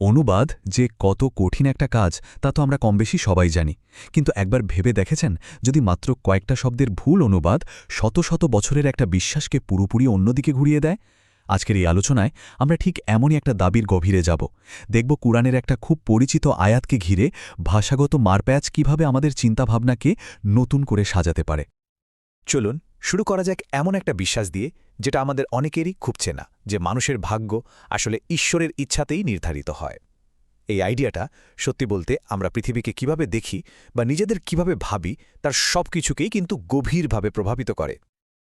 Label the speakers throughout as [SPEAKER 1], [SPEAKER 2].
[SPEAKER 1] অনুবাদ যে কত কঠিন একটা কাজ, তা তো আমরা কমবেশি সবাই জানি। কিন্তু একবার ভেবে দেখেছেন, যদি মাত্র কয়েকটা শব্দের ভুল অনুবাদ শত শত বছরের একটা বিশ্বাসকে পুরোপুরি অন্যদিকে ঘুরিয়ে দেয়? আজকের এই আলোচনায় আমরা ঠিক এমনই একটা দাবির গভীরে যাব। দেখব কুরআনের একটা খুব পরিচিত আয়াতকে ঘিরে ভাষাগত মারপ্যাচ কীভাবে আমাদের চিন্তাভাবনাকে নতুন করে সাজাতে পারে।
[SPEAKER 2] চলুন শুরু করা যাক এমন একটা বিশ্বাস দিয়ে, যেটা আমাদের অনেকেরই খুব চেনা যে মানুষের ভাগ্য আসলে ঈশ্বরের ইচ্ছাতেই নির্ধারিত হয়। এই আইডিয়াটা, সত্যি বলতে, আমরা পৃথিবীকে কীভাবে দেখি বা নিজেদের কীভাবে ভাবি, তার সব কিছুকেই কিন্তু গভীরভাবে প্রভাবিত করে।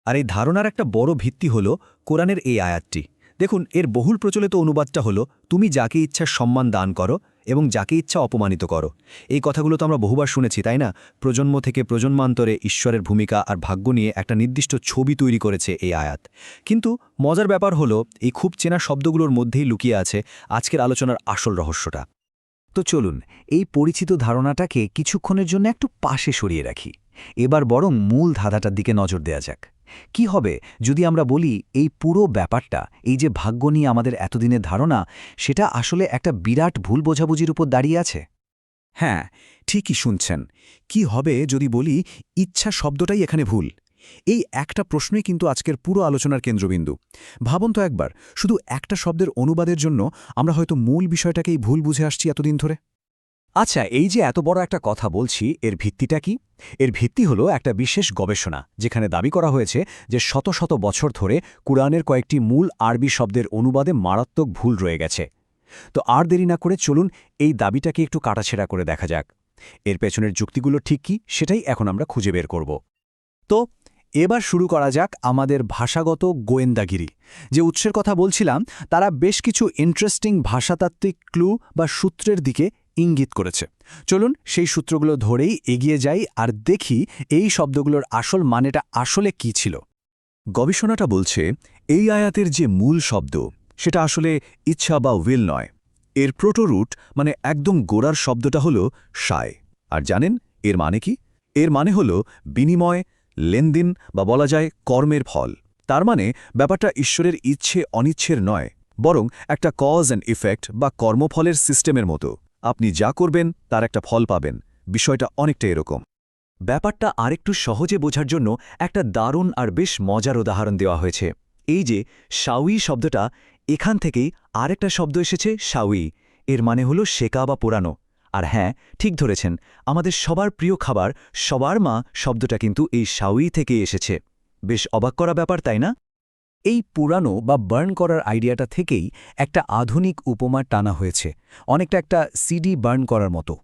[SPEAKER 3] আর এই ধারণার একটা বড় ভিত্তি হল কোরআনের এই আয়াতটি। দেখুন, এর বহুল প্রচলিত অনুবাদটা হলো, তুমি যাকে ইচ্ছা সম্মান দান করো এবং যাকে ইচ্ছা অপমানিত করো। এই কথাগুলো তো আমরা বহুবার শুনেছি, তাই না? প্রজন্ম থেকে প্রজন্মান্তরে ঈশ্বরের ভূমিকা আর ভাগ্য নিয়ে একটা নির্দিষ্ট ছবি তৈরি করেছে এই আয়াত। কিন্তু মজার ব্যাপার হলো, এই খুব চেনা শব্দগুলোর মধ্যেই লুকিয়ে আছে আজকের আলোচনার আসল রহস্যটা। তো চলুন, এই পরিচিত ধারণাটাকে কিছুক্ষণের জন্য একটু পাশে সরিয়ে রাখি। এবার বরং মূল ধাঁধাটার দিকে নজর দেয়া যাক। কি হবে যদি আমরা বলি এই পুরো ব্যাপারটা, এই যে ভাগ্য নিয়ে আমাদের এতদিনের ধারণা, সেটা আসলে একটা বিরাট ভুল বোঝাবুঝির উপর দাঁড়িয়ে আছে?
[SPEAKER 2] হ্যাঁ ঠিকই শুনছেন। কি হবে যদি বলি ইচ্ছা শব্দটাই এখানে ভুল। এই একটা প্রশ্নই কিন্তু আজকের পুরো আলোচনার কেন্দ্রবিন্দু। ভাবুন তো একবার, শুধু একটা শব্দের অনুবাদের জন্য আমরা হয়তো মূল বিষয়টাকেই ভুল বুঝে আসছি এতদিন ধরে।
[SPEAKER 3] আচ্ছা এই যে এত বড় একটা কথা বলছি, এর ভিত্তিটা কি? এর ভিত্তি হলো একটা বিশেষ গবেষণা, যেখানে দাবি করা হয়েছে যে শত শত বছর ধরে কুরআনের কয়েকটি মূল আরবি শব্দের অনুবাদে মারাত্মক ভুল রয়ে গেছে। তো আর দেরি না করে চলুন এই দাবিটাকে একটু কাটাছেড়া করে দেখা যাক। এর পেছনের যুক্তিগুলো ঠিক কি, সেটাই এখন আমরা খুঁজে বের করব। তো, এবার শুরু করা যাক আমাদের ভাষাগত গোয়েন্দাগিরি। যে উৎসের কথা বলছিলাম, তারা বেশ কিছু ইন্টারেস্টিং ভাষাতাত্ত্বিক ক্লু বা সূত্রের দিকে ইঙ্গিত করেছে। চলুন সেই সূত্রগুলো ধরেই এগিয়ে যাই আর দেখি এই শব্দগুলোর আসল মানেটা আসলে কি ছিল।
[SPEAKER 2] গবেষণাটা বলছে, এই আয়াতের যে মূল শব্দ, সেটা আসলে ইচ্ছা বা উইল নয়। এর প্রোটোরুট মানে একদম গোড়ার শব্দটা হল সায়। আর জানেন, এর মানে কি? এর মানে হল বিনিময়, লেনদিন বা বলা যায় কর্মের ফল। তার মানে ব্যাপারটা ঈশ্বরের ইচ্ছে অনিচ্ছের নয়, বরং একটা কজ অ্যান্ড ইফেক্ট বা কর্মফলের সিস্টেমের মতো। আপনি যা করবেন, তার একটা ফল পাবেন। বিষয়টা অনেকটা এরকম।
[SPEAKER 3] ব্যাপারটা আরেকটু সহজে বোঝার জন্য একটা দারুণ আর বেশ মজার উদাহরণ দেওয়া হয়েছে। এই যে শাউই শব্দটা, এখান থেকেই আরেকটা শব্দ এসেছে শাউই এর মানে হলো শেকা বা পোড়ানো। আর হ্যাঁ ঠিক ধরেছেন, আমাদের সবার প্রিয় খাবার, সবার মা শব্দটা কিন্তু এই শাউই থেকে এসেছে। বেশ অবাক করা ব্যাপার, তাই না? এই পুরানো বা বার্ন করার আইডিয়াটা থেকেই একটা আধুনিক উপমা টানা হয়েছে, অনেকটা একটা সিডি বার্ন করার মতো।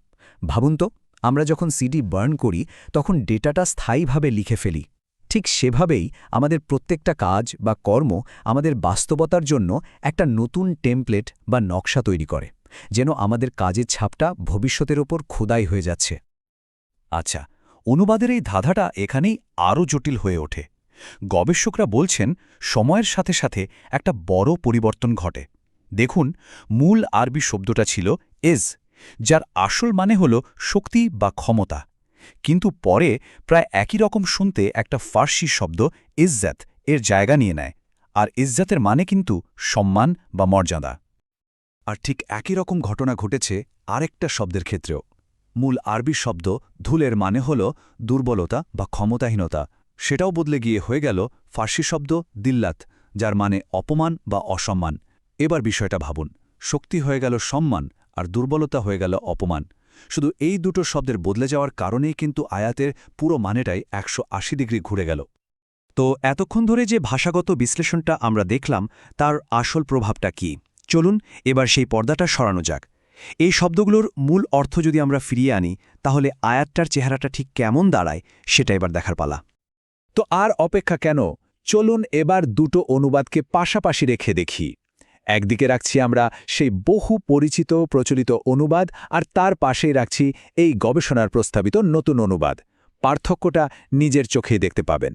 [SPEAKER 3] ভাবুন তো, আমরা যখন সিডি বার্ন করি, তখন ডেটাটা স্থায়ীভাবে লিখে ফেলি। ঠিক সেভাবেই আমাদের প্রত্যেকটা কাজ বা কর্ম আমাদের বাস্তবতার জন্য একটা নতুন টেমপ্লেট বা নকশা তৈরি করে, যেন আমাদের কাজের ছাপটা ভবিষ্যতের ওপর খোদাই হয়ে যাচ্ছে।
[SPEAKER 2] আচ্ছা অনুবাদের এই ধাঁধাটা এখানেই আরও জটিল হয়ে ওঠে। গবেষকরা বলছেন, সময়ের সাথে সাথে একটা বড় পরিবর্তন ঘটে। দেখুন, মূল আরবি শব্দটা ছিল এজ যার আসল মানে হল শক্তি বা ক্ষমতা। কিন্তু পরে প্রায় একই রকম শুনতে একটা ফার্সি শব্দ ইজ্জাত এর জায়গা নিয়ে নেয়। আর ইজ্জাতের মানে কিন্তু সম্মান বা মর্যাদা। আর ঠিক একই রকম ঘটনা ঘটেছে আরেকটা শব্দের ক্ষেত্রেও। মূল আরবি শব্দ ধুলের মানে হল দুর্বলতা বা ক্ষমতাহীনতা। সেটাও বদলে গিয়ে হয়ে গেল ফার্সি শব্দ দিল্লাত, যার মানে অপমান বা অসম্মান। এবার বিষয়টা ভাবুন। শক্তি হয়ে গেল সম্মান আর দুর্বলতা হয়ে গেল অপমান। শুধু এই দুটো শব্দের বদলে যাওয়ার কারণেই কিন্তু আয়াতের পুরো মানেটাই একশো আশি ডিগ্রি ঘুরে গেল।
[SPEAKER 3] তো এতক্ষণ ধরে যে ভাষাগত বিশ্লেষণটা আমরা দেখলাম, তার আসল প্রভাবটা কি? চলুন এবার সেই পর্দাটা সরানো যাক। এই শব্দগুলোর মূল অর্থ যদি আমরা ফিরিয়ে আনি, তাহলে আয়াতটার চেহারাটা ঠিক কেমন দাঁড়ায়, সেটা এবার দেখার পালা।
[SPEAKER 2] তো আর অপেক্ষা কেন? চলুন এবার দুটো অনুবাদকে পাশাপাশি রেখে দেখি। একদিকে রাখছি আমরা সেই বহু পরিচিত, প্রচলিত অনুবাদ, আর তার পাশেই রাখছি এই গবেষণার প্রস্তাবিত নতুন অনুবাদ। পার্থক্যটা নিজের চোখেই দেখতে পাবেন।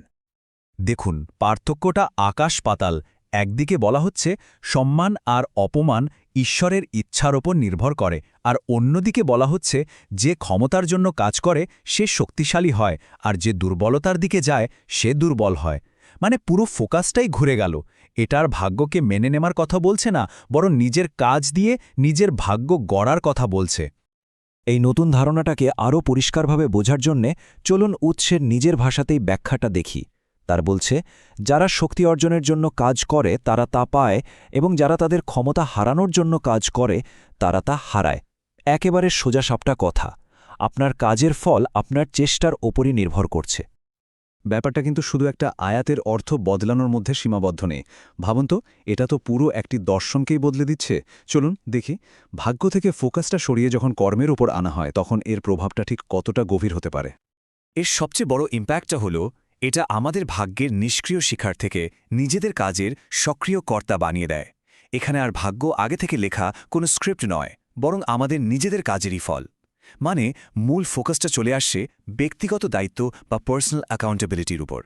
[SPEAKER 1] দেখুন, পার্থক্যটা আকাশ পাতাল। একদিকে বলা হচ্ছে সম্মান আর অপমান ঈশ্বরের ইচ্ছার ওপর নির্ভর করে। আর অন্যদিকে বলা হচ্ছে, যে ক্ষমতার জন্য কাজ করে, সে শক্তিশালী হয়, আর যে দুর্বলতার দিকে যায়, সে দুর্বল হয়। মানে পুরো ফোকাসটাই ঘুরে গেল।
[SPEAKER 2] এটার ভাগ্যকে মেনে নেমার কথা বলছে না, বরং নিজের কাজ দিয়ে নিজের ভাগ্য গড়ার কথা বলছে।
[SPEAKER 3] এই নতুন ধারণাটাকে আরও পরিষ্কারভাবে বোঝার জন্যে চলুন উৎসের নিজের ভাষাতেই ব্যাখ্যাটা দেখি। তার বলছে, যারা শক্তি অর্জনের জন্য কাজ করে, তারা তা পায় এবং যারা তাদের ক্ষমতা হারানোর জন্য কাজ করে, তারা তা হারায়। একেবারে সোজাসাপটা কথা। আপনার কাজের ফল আপনার চেষ্টার ওপরই নির্ভর করছে।
[SPEAKER 1] ব্যাপারটা কিন্তু শুধু একটা আয়াতের অর্থ বদলানোর মধ্যে সীমাবদ্ধ নেই। ভাবুন তো, এটা তো পুরো একটি দর্শনকেই বদলে দিচ্ছে। চলুন দেখি, ভাগ্য থেকে ফোকাসটা সরিয়ে যখন কর্মের উপর আনা হয়, তখন এর প্রভাবটা ঠিক কতটা গভীর হতে পারে?
[SPEAKER 4] এর সবচেয়ে বড় ইম্প্যাক্টটা হল এটা আমাদের ভাগ্যের নিষ্ক্রিয় শিখার থেকে নিজেদের কাজের সক্রিয় কর্তা বানিয়ে দেয়। এখানে আর ভাগ্য আগে থেকে লেখা কোনো স্ক্রিপ্ট নয়, বরং আমাদের নিজেদের কাজেরই ফল। মানে মূল ফোকাসটা চলে আসছে ব্যক্তিগত দায়িত্ব বা পার্সোনাল অ্যাকাউন্টেবিলিটির উপর।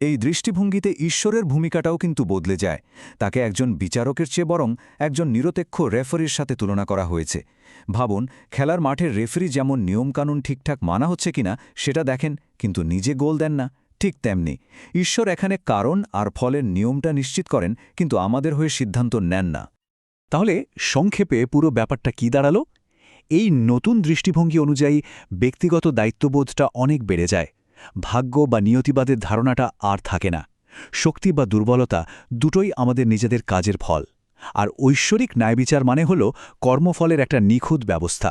[SPEAKER 1] এই দৃষ্টিভঙ্গিতে ঈশ্বরের ভূমিকাটাও কিন্তু বদলে যায়। তাকে একজন বিচারকের চেয়ে বরং একজন নিরপেক্ষ রেফারির সাথে তুলনা করা হয়েছে। ভাবুন, খেলার মাঠের রেফারি যেমন নিয়মকানুন ঠিকঠাক মানা হচ্ছে কিনা, সেটা দেখেন, কিন্তু নিজে গোল দেন না। ঠিক তেমনি। ঈশ্বর এখানে কারণ আর ফলের নিয়মটা নিশ্চিত করেন, কিন্তু আমাদের হয়ে সিদ্ধান্ত নেন না। তাহলে সংক্ষেপে পুরো ব্যাপারটা কি দাঁড়াল? এই নতুন দৃষ্টিভঙ্গি অনুযায়ী ব্যক্তিগত দায়িত্ববোধটা অনেক বেড়ে যায়। ভাগ্য বা নিয়তিবাদের ধারণাটা আর থাকে না। শক্তি বা দুর্বলতা দুটোই আমাদের নিজেদের কাজের ফল। আর ঐশ্বরিক ন্যায়বিচার মানে হল কর্মফলের একটা নিখুঁত ব্যবস্থা।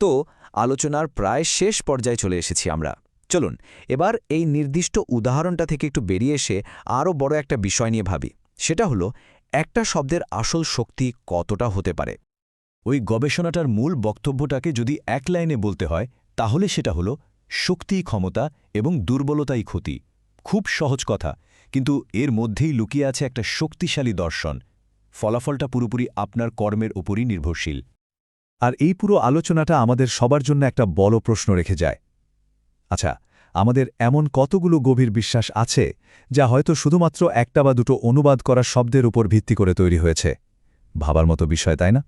[SPEAKER 3] তো আলোচনার প্রায় শেষ পর্যায়ে চলে এসেছি আমরা। চলুন, এবার এই নির্দিষ্ট উদাহরণটা থেকে একটু বেরিয়ে এসে আরও বড় একটা বিষয় নিয়ে ভাবি। সেটা হলো, একটা শব্দের আসল শক্তি কতটা হতে পারে?
[SPEAKER 2] ওই গবেষণাটার মূল বক্তব্যটাকে যদি এক লাইনে বলতে হয়, তাহলে সেটা হলো শক্তিই ক্ষমতা এবং দুর্বলতাই ক্ষতি। খুব সহজ কথা, কিন্তু এর মধ্যেই লুকিয়ে আছে একটা শক্তিশালী দর্শন। ফলাফলটা পুরোপুরি আপনার কর্মের উপরই নির্ভরশীল।
[SPEAKER 1] আর এই পুরো আলোচনাটা আমাদের সবার জন্য একটা বড় প্রশ্ন রেখে যায়। আচ্ছা আমাদের এমন কতগুলো গভীর বিশ্বাস আছে যা হয়তো শুধুমাত্র একটা বা দুটো অনুবাদ করা শব্দের উপর ভিত্তি করে তৈরি হয়েছে? ভাবার মতো বিষয়, তাই না?